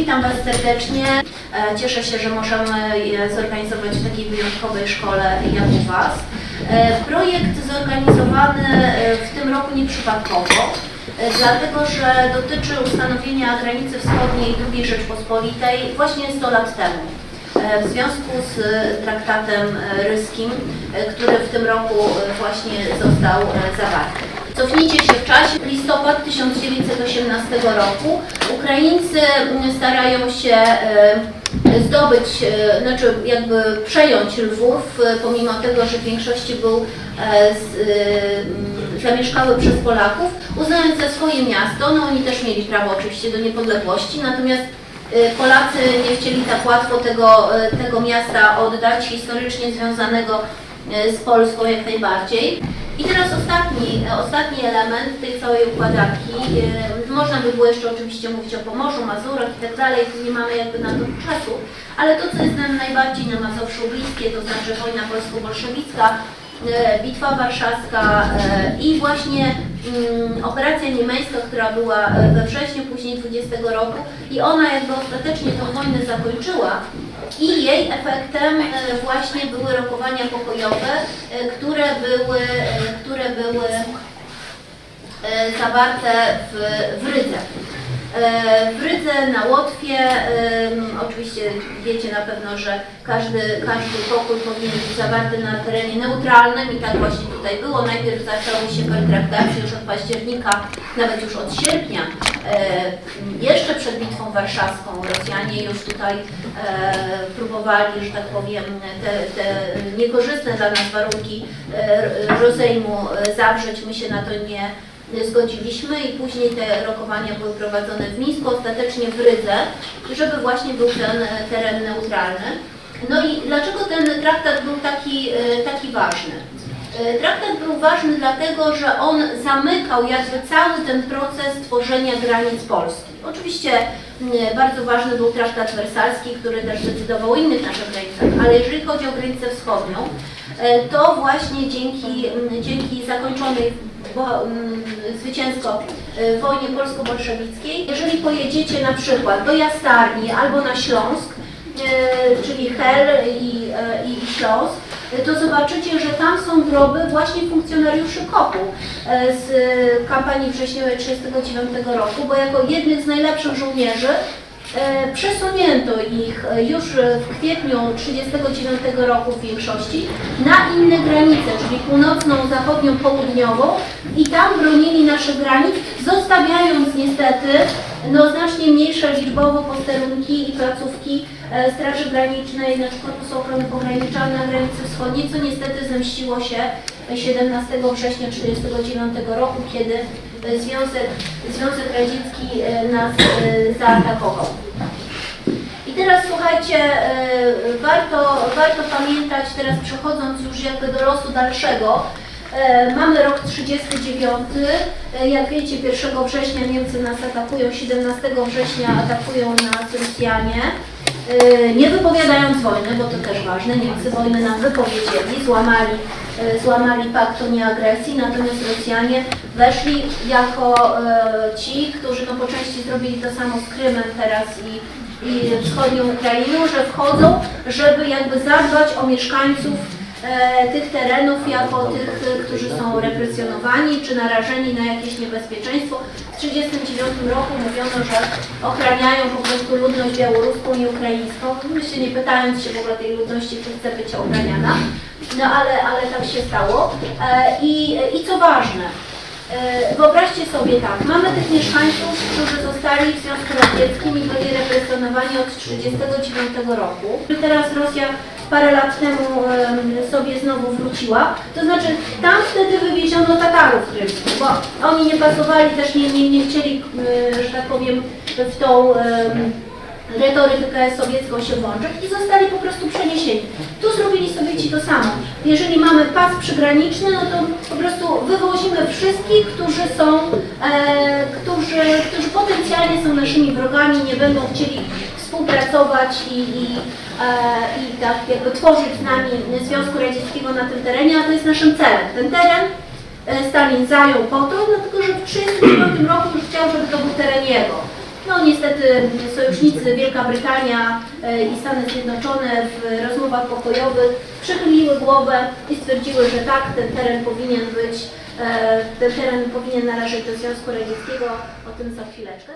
Witam Was serdecznie. E, Cieszę się, że możemy zorganizować w takiej wyjątkowej szkole jak u Was. E, Projekt zorganizowany e, w tym roku nieprzypadkowo, dlatego że dotyczy ustanowienia granicy wschodniej II Rzeczpospolitej właśnie 100 lat temu. W związku z traktatem ryskim, który w tym roku właśnie został zawarty. Cofnijcie się w czasie, listopad 1918 roku. Ukraińcy mm, starają się e, zdobyć, e, znaczy jakby przejąć Lwów, e, pomimo tego, że w większości był mm, zamieszkały przez Polaków, uznając za swoje miasto. No oni też mieli prawo oczywiście do niepodległości, natomiast Polacy nie chcieli tak łatwo tego, tego miasta oddać, historycznie związanego z Polską jak najbardziej. I teraz ostatni, e, ostatni element tej całej układanki. E, Można by było jeszcze oczywiście mówić o Pomorzu, Mazurach i tak dalej, nie mamy jakby na to czasu, ale to, co jest nam najbardziej na Mazowszu bliskie, to znaczy wojna polsko-bolszewicka, e, Bitwa Warszawska i właśnie mm, operacja niemiecka, która była we wrześniu później 20 roku i ona jakby ostatecznie tą wojnę zakończyła i jej efektem e, właśnie były rokowania pokojowe, e, które były, e, które były zawarte w, w. E, W Rydze, na Łotwie, oczywiście wiecie na pewno, że każdy, każdy pokój powinien być zawarty na terenie neutralnym i tak właśnie tutaj było. Najpierw zaczęły się pertraktacje już od października, nawet już od sierpnia, e, jeszcze przed Bitwą Warszawską. Rosjanie już tutaj e, próbowali, że tak powiem, te, te niekorzystne dla nas warunki rozejmu zawrzeć. My się na to nie zgodziliśmy i później te rokowania były prowadzone w Mińsku, ostatecznie w Rydze, żeby właśnie był ten e, teren neutralny. No i dlaczego ten traktat był taki, e, taki ważny? E, Traktat był ważny dlatego, że on zamykał jakby cały ten proces tworzenia granic Polski. Oczywiście bardzo ważny był traktat wersalski, który też decydował o innych naszych granicach, ale jeżeli chodzi o granicę wschodnią, to właśnie dzięki, dzięki zakończonej bo, mm, zwycięsko y, w wojnie polsko-bolszewickiej. Jeżeli pojedziecie na przykład do Jastarni albo na Śląsk, y, czyli Hel i, y, i Śląsk, to zobaczycie, że tam są groby właśnie funkcjonariuszy KOP-u z kampanii wrześniowej 1939 roku, bo jako jednych z najlepszych żołnierzy Przesunięto ich e, już e, w kwietniu 1939 roku w większości na inne granice, czyli północną, zachodnią, południową i tam bronili naszych granic, zostawiając niestety no, znacznie mniejsze liczbowo posterunki i placówki e, Straży Granicznej, na przykład Ochrony Pogranicza na granicy wschodniej, co niestety zemściło się 17 września 1939 roku, kiedy e, Związek, Związek Radziecki e, nas e, zaatakował. I teraz słuchajcie, e, warto, warto pamiętać, teraz przechodząc już jakby do losu dalszego, e, mamy rok 39, e, jak wiecie 1 września Niemcy nas atakują, 17 września atakują nas Rosjanie, e, nie wypowiadając wojny, bo to też ważne, Niemcy wojny nam wypowiedzieli, złamali, e, złamali pakt o nieagresji, natomiast Rosjanie weszli jako e, ci, którzy no, po części zrobili to samo z Krymem teraz i i wschodnią Ukrainą, że wchodzą, żeby jakby zadbać o mieszkańców e, tych terenów jako tych, e, którzy są represjonowani czy narażeni na jakieś niebezpieczeństwo. W 1939 roku mówiono, że ochraniają po prostu ludność białoruską i ukraińską, myślę nie pytając się w ogóle tej ludności, czy chce być ochraniana, no ale, ale tak się stało. E, i, I co ważne, E, Wyobraźcie sobie tak, mamy tych mieszkańców, którzy zostali w Związku Radzieckim i byli represjonowani od 1939 roku. Teraz Rosja parę lat temu em, sobie znowu wróciła, to znaczy tam wtedy wywieziono Tatarów krymskich, bo oni nie pasowali, też nie, nie, nie chcieli, e, że tak powiem, w tą retorykę sowiecką się włączyć i zostali po prostu przeniesieni. Tu zrobili Sowieci to samo. Jeżeli mamy pas przygraniczny, no to po prostu wywozimy wszystkich, którzy są, e, którzy, którzy potencjalnie są naszymi wrogami, nie będą chcieli współpracować i, i, e, i tak jakby tworzyć z nami Związku Radzieckiego na tym terenie, a to jest naszym celem. Ten teren e, Stalin zajął po to, dlatego że w 1939 roku już chciał, żeby to był teren jego. No niestety sojusznicy Wielka Brytania e, i Stany Zjednoczone w rozmowach pokojowych przechyliły głowę i stwierdziły, że tak, ten teren powinien być, e, ten teren powinien należeć do Związku Radzieckiego, o tym za chwileczkę.